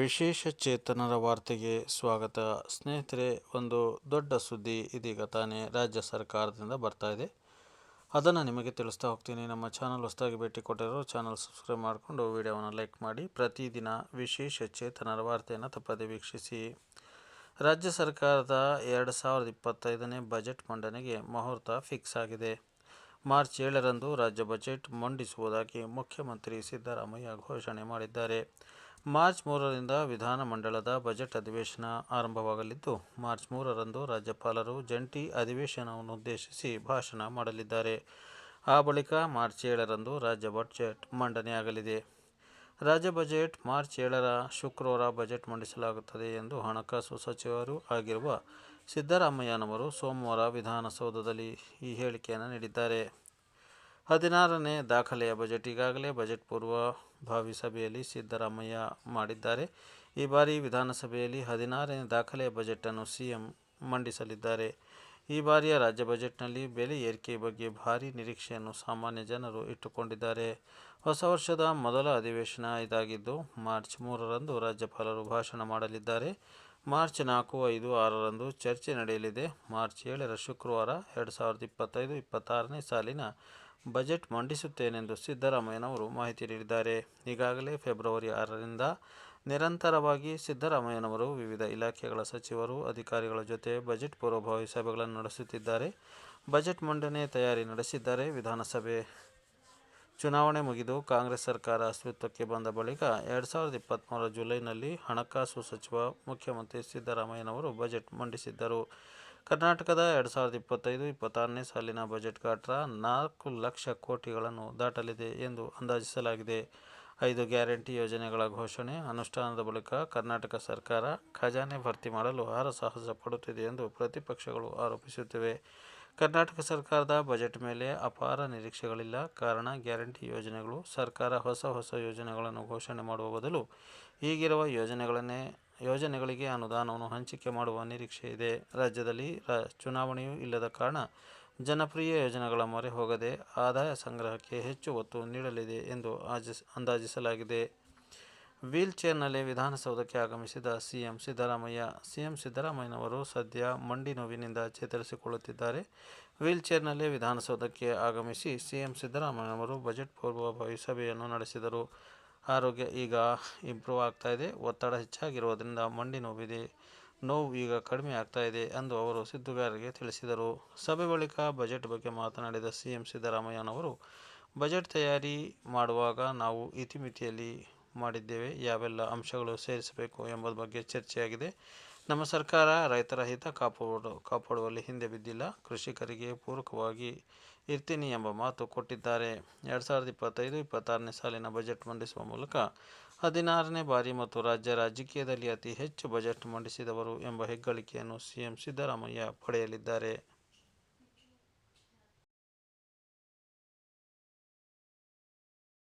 ವಿಶೇಷ ಚೇತನರ ವಾರ್ತೆಗೆ ಸ್ವಾಗತ. ಸ್ನೇಹಿತರೆ, ಒಂದು ದೊಡ್ಡ ಸುದ್ದಿ ಇದೀಗ ತಾನೇ ರಾಜ್ಯ ಸರ್ಕಾರದಿಂದ ಬರ್ತಾ ಇದೆ. ಅದನ್ನು ನಿಮಗೆ ತಿಳಿಸ್ತಾ ಹೋಗ್ತೀನಿ. ನಮ್ಮ ಚಾನಲ್ ಹೊಸದಾಗಿ ಭೇಟಿ ಕೊಟ್ಟಿರೋ ಚಾನಲ್ ಸಬ್ಸ್ಕ್ರೈಬ್ ಮಾಡಿಕೊಂಡು ವಿಡಿಯೋವನ್ನು ಲೈಕ್ ಮಾಡಿ. ಪ್ರತಿದಿನ ವಿಶೇಷ ಚೇತನರ ವಾರ್ತೆಯನ್ನು ತಪ್ಪದೆ ವೀಕ್ಷಿಸಿ. ರಾಜ್ಯ ಸರ್ಕಾರದ ಎರಡು ಸಾವಿರದ ಇಪ್ಪತ್ತೈದನೇ ಬಜೆಟ್ ಮಂಡನೆಗೆ ಮುಹೂರ್ತ ಫಿಕ್ಸ್ ಆಗಿದೆ. ಮಾರ್ಚ್ ಏಳರಂದು ರಾಜ್ಯ ಬಜೆಟ್ ಮಂಡಿಸುವುದಾಗಿ ಮುಖ್ಯಮಂತ್ರಿ ಸಿದ್ದರಾಮಯ್ಯ ಘೋಷಣೆ ಮಾಡಿದ್ದಾರೆ. ಮಾರ್ಚ್ ಮೂರರಿಂದ ವಿಧಾನಮಂಡಲದ ಬಜೆಟ್ ಅಧಿವೇಶನ ಆರಂಭವಾಗಲಿದ್ದು, ಮಾರ್ಚ್ ಮೂರರಂದು ರಾಜ್ಯಪಾಲರು ಜಂಟಿ ಅಧಿವೇಶನವನ್ನು ಉದ್ದೇಶಿಸಿ ಭಾಷಣ ಮಾಡಲಿದ್ದಾರೆ. ಆ ಬಳಿಕ ಮಾರ್ಚ್ ಏಳರಂದು ರಾಜ್ಯ ಬಜೆಟ್ ಮಂಡನೆಯಾಗಲಿದೆ ರಾಜ್ಯ ಬಜೆಟ್ ಮಾರ್ಚ್ ಏಳರ ಶುಕ್ರವಾರ ಬಜೆಟ್ ಮಂಡಿಸಲಾಗುತ್ತದೆ ಎಂದು ಹಣಕಾಸು ಸಚಿವರು ಆಗಿರುವ ಸಿದ್ದರಾಮಯ್ಯನವರು ಸೋಮವಾರ ವಿಧಾನಸೌಧದಲ್ಲಿ ಈ ಹೇಳಿಕೆಯನ್ನು ನೀಡಿದ್ದಾರೆ. ಹದಿನಾರನೇ ದಾಖಲೆಯ ಬಜೆಟ್ ಈಗಾಗಲೇ ಬಜೆಟ್ ಪೂರ್ವಭಾವಿ ಸಭೆಯಲ್ಲಿ ಸಿದ್ದರಾಮಯ್ಯ ಮಾಡಿದ್ದಾರೆ. ಈ ಬಾರಿ ವಿಧಾನಸಭೆಯಲ್ಲಿ ಹದಿನಾರನೇ ದಾಖಲೆಯ ಬಜೆಟನ್ನು ಸಿಎಂ ಮಂಡಿಸಲಿದ್ದಾರೆ. ಈ ಬಾರಿಯ ರಾಜ್ಯ ಬಜೆಟ್ನಲ್ಲಿ ಬೆಲೆ ಏರಿಕೆ ಬಗ್ಗೆ ಭಾರೀ ನಿರೀಕ್ಷೆಯನ್ನು ಸಾಮಾನ್ಯ ಜನರು ಇಟ್ಟುಕೊಂಡಿದ್ದಾರೆ. ಹೊಸ ವರ್ಷದ ಮೊದಲ ಅಧಿವೇಶನ ಇದಾಗಿದ್ದು, ಮಾರ್ಚ್ ಮೂರರಂದು ರಾಜ್ಯಪಾಲರು ಭಾಷಣ ಮಾಡಲಿದ್ದಾರೆ. ಮಾರ್ಚ್ ನಾಲ್ಕು, ಐದು, ಆರರಂದು ಚರ್ಚೆ ನಡೆಯಲಿದೆ. ಮಾರ್ಚ್ ಏಳರ ಶುಕ್ರವಾರ, ಎರಡು ಸಾವಿರದ ಇಪ್ಪತ್ತೈದು, ಇಪ್ಪತ್ತಾರನೇ ಸಾಲಿನ ಬಜೆಟ್ ಮಂಡಿಸುತ್ತೇನೆಂದು ಸಿದ್ದರಾಮಯ್ಯನವರು ಮಾಹಿತಿ ನೀಡಿದ್ದಾರೆ. ಈಗಾಗಲೇ ಫೆಬ್ರವರಿ ಆರರಿಂದ ನಿರಂತರವಾಗಿ ಸಿದ್ದರಾಮಯ್ಯನವರು ವಿವಿಧ ಇಲಾಖೆಗಳ ಸಚಿವರು, ಅಧಿಕಾರಿಗಳ ಜೊತೆ ಬಜೆಟ್ ಪೂರ್ವಭಾವಿ ಸಭೆಗಳನ್ನು ನಡೆಸುತ್ತಿದ್ದಾರೆ. ಬಜೆಟ್ ಮಂಡನೆ ತಯಾರಿ ನಡೆಸಿದ್ದಾರೆ. ವಿಧಾನಸಭೆ ಚುನಾವಣೆ ಮುಗಿದು ಕಾಂಗ್ರೆಸ್ ಸರ್ಕಾರ ಅಸ್ತಿತ್ವಕ್ಕೆ ಬಂದ ಬಳಿಕ ಎರಡು ಸಾವಿರದ ಇಪ್ಪತ್ತ್ಮೂರರ ಜುಲೈನಲ್ಲಿ ಹಣಕಾಸು ಸಚಿವ ಮುಖ್ಯಮಂತ್ರಿ ಸಿದ್ದರಾಮಯ್ಯನವರು ಬಜೆಟ್ ಮಂಡಿಸಿದ್ದರು. ಕರ್ನಾಟಕದ ಎರಡು ಸಾವಿರದ ಇಪ್ಪತ್ತೈದು ಇಪ್ಪತ್ತಾರನೇ ಸಾಲಿನ ಬಜೆಟ್ ಗಾತ್ರ ನಾಲ್ಕು ಲಕ್ಷ ಕೋಟಿಗಳನ್ನು ದಾಟಲಿದೆ ಎಂದು ಅಂದಾಜಿಸಲಾಗಿದೆ. ಐದು ಗ್ಯಾರಂಟಿ ಯೋಜನೆಗಳ ಘೋಷಣೆ ಅನುಷ್ಠಾನದ ಬಳಿಕ ಕರ್ನಾಟಕ ಸರ್ಕಾರ ಖಜಾನೆ ಭರ್ತಿ ಮಾಡಲು ಹರಸಾಹಸ ಪಡುತ್ತಿದೆ ಎಂದು ಪ್ರತಿಪಕ್ಷಗಳು ಆರೋಪಿಸುತ್ತಿವೆ. ಕರ್ನಾಟಕ ಸರ್ಕಾರದ ಬಜೆಟ್ ಮೇಲೆ ಅಪಾರ ನಿರೀಕ್ಷೆಗಳಿಲ್ಲ. ಕಾರಣ ಗ್ಯಾರಂಟಿ ಯೋಜನೆಗಳು ಸರ್ಕಾರ ಹೊಸ ಹೊಸ ಯೋಜನೆಗಳನ್ನು ಘೋಷಣೆ ಮಾಡುವ ಬದಲು ಈಗಿರುವ ಯೋಜನೆಗಳನ್ನೇ ಯೋಜನೆಗಳಿಗೆ ಅನುದಾನವನ್ನು ಹಂಚಿಕೆ ಮಾಡುವ ನಿರೀಕ್ಷೆ ಇದೆ. ರಾಜ್ಯದಲ್ಲಿ ಚುನಾವಣೆಯೂ ಇಲ್ಲದ ಕಾರಣ ಜನಪ್ರಿಯ ಯೋಜನೆಗಳ ಮೊರೆ ಹೋಗದೆ ಆದಾಯ ಸಂಗ್ರಹಕ್ಕೆ ಹೆಚ್ಚು ಒತ್ತು ನೀಡಲಿದೆ ಎಂದು ಅಂದಾಜಿಸಲಾಗಿದೆ. ವೀಲ್ ಚೇರ್ನಲ್ಲಿ ವಿಧಾನಸೌಧಕ್ಕೆ ಆಗಮಿಸಿದ ಸಿಎಂ ಸಿದ್ದರಾಮಯ್ಯ, ಸಿಎಂ ಸಿದ್ದರಾಮಯ್ಯನವರು ಸದ್ಯ ಮಂಡಿ ನೋವಿನಿಂದ ಚೇತರಿಸಿಕೊಳ್ಳುತ್ತಿದ್ದಾರೆ. ವೀಲ್ ಚೇರ್ನಲ್ಲಿ ವಿಧಾನಸೌಧಕ್ಕೆ ಆಗಮಿಸಿ ಸಿಎಂ ಸಿದ್ದರಾಮಯ್ಯನವರು ಬಜೆಟ್ ಪೂರ್ವಭಾವಿ ಸಭೆಯನ್ನು ನಡೆಸಿದರು. ಆರೋಗ್ಯ ಈಗ ಇಂಪ್ರೂವ್ ಆಗ್ತಾ ಇದೆ. ಒತ್ತಡ ಹೆಚ್ಚಾಗಿರುವುದರಿಂದ ಮಂಡಿ ನೋವಿದೆ. ನೋವು ಈಗ ಕಡಿಮೆ ಇದೆ ಎಂದು ಅವರು ಸುದ್ದಿಗಾರರಿಗೆ ತಿಳಿಸಿದರು. ಸಭೆ ಬಳಿಕ ಬಜೆಟ್ ಬಗ್ಗೆ ಮಾತನಾಡಿದ ಸಿಎಂ ಸಿದ್ದರಾಮಯ್ಯನವರು ಬಜೆಟ್ ತಯಾರಿ ಮಾಡುವಾಗ ನಾವು ಇತಿಮಿತಿಯಲ್ಲಿ ಮಾಡಿದ್ದೇವೆ. ಯಾವೆಲ್ಲ ಅಂಶಗಳು ಸೇರಿಸಬೇಕು ಎಂಬುದ ಬಗ್ಗೆ ಚರ್ಚೆಯಾಗಿದೆ. ನಮ್ಮ ಸರ್ಕಾರ ರೈತರ ಹಿತ ಕಾಪಾಡು, ಕಾಪಾಡುವಲ್ಲಿ ಹಿಂದೆ ಬಿದ್ದಿಲ್ಲ. ಕೃಷಿಕರಿಗೆ ಪೂರಕವಾಗಿ ಇರ್ತೀನಿ ಎಂಬ ಮಾತು ಕೊಟ್ಟಿದ್ದಾರೆ. ಎರಡು ಸಾವಿರದ ಇಪ್ಪತ್ತೈದು, ಇಪ್ಪತ್ತಾರನೇ ಸಾಲಿನ ಬಜೆಟ್ ಮಂಡಿಸುವ ಮೂಲಕ ಹದಿನಾರನೇ ಬಾರಿ ಮತ್ತು ರಾಜ್ಯ ರಾಜಕೀಯದಲ್ಲಿ ಅತಿ ಹೆಚ್ಚು ಬಜೆಟ್ ಮಂಡಿಸಿದವರು ಎಂಬ ಹೆಗ್ಗಳಿಕೆಯನ್ನು ಸಿಎಂ ಸಿದ್ದರಾಮಯ್ಯ ಪಡೆಯಲಿದ್ದಾರೆ.